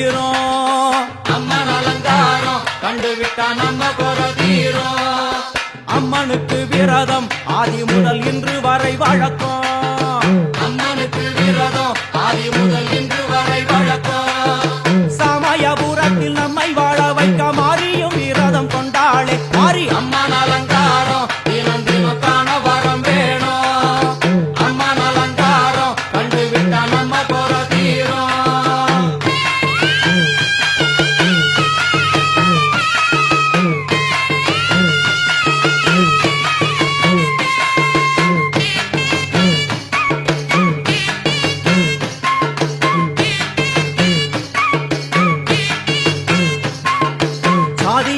தீரும். அம்மன் அலங்காரம் கண்டுவிட்டா நம்ம குறை தீரும். அம்மனுக்கு விரதம் ஆதி முதல் இன்று வரை வழக்கம். அம்மனுக்கு விரதம் ஆதி முதல் இன்று வரை வழக்கம்.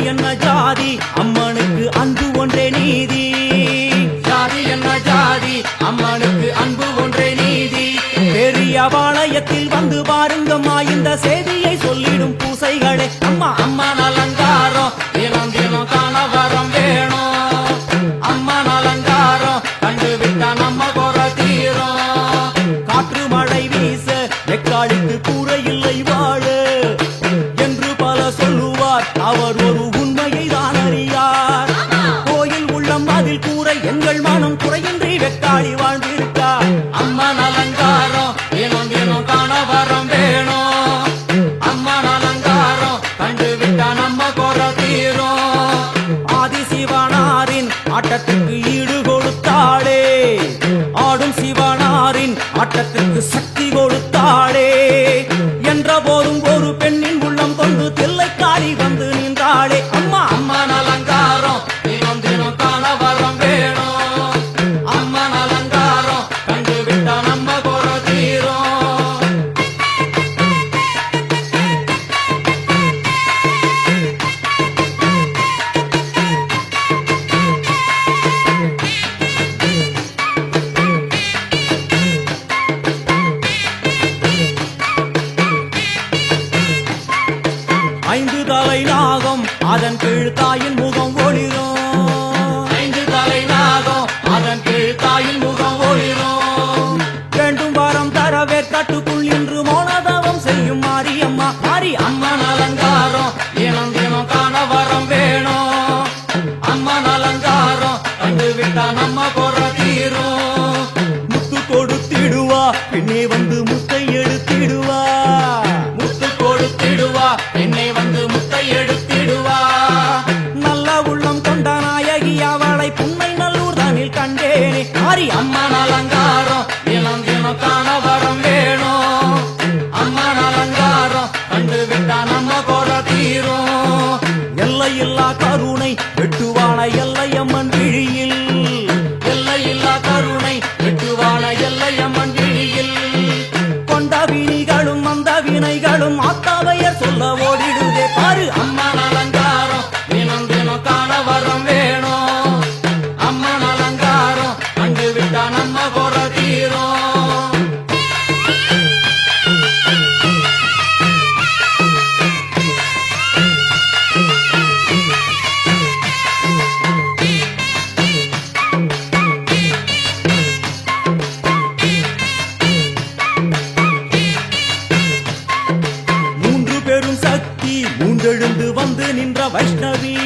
என்ன ஜாதி? அம்மா ஆட்டத்திற்கு சக்தி கொடுத்தாளே என்ற போதும் அதன் கீழ் தாயின் முகம் ஒளிரும். ஐந்து தலை நாகம் அதன் கீழ் தாயின் முகம் ஒளிரும். வேண்டும் வாரம் தரவே கட்டுக்குள் இன்று மோனதவம் செய்யும் மாரியம்மா மாரி அம்மனா வைஷ்ணவி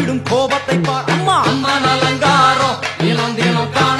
விடும் கோபத்தை பார். அம்மா அம்மா நலங்காரம் தினம் தினம் காண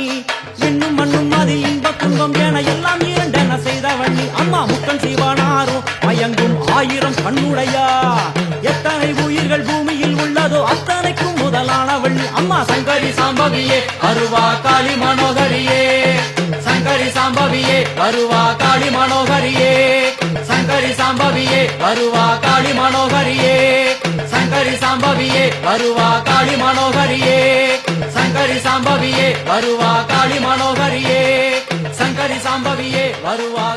அம்மா சங்கரி சாம்பவியே அருவா காளி மனோகரியே. சங்கரி சாம்பவியே அருவா காளி மனோகரியே. சங்கரி சாம்பவியே அருவா காளி மனோகரியே. சங்கரி சாம்பவியே அருவா காளி மனோகரியே. சங்கரி சாம்பவியே அருவா காளி மனோகரியே. சங்கரி சாம்பவியே வருவா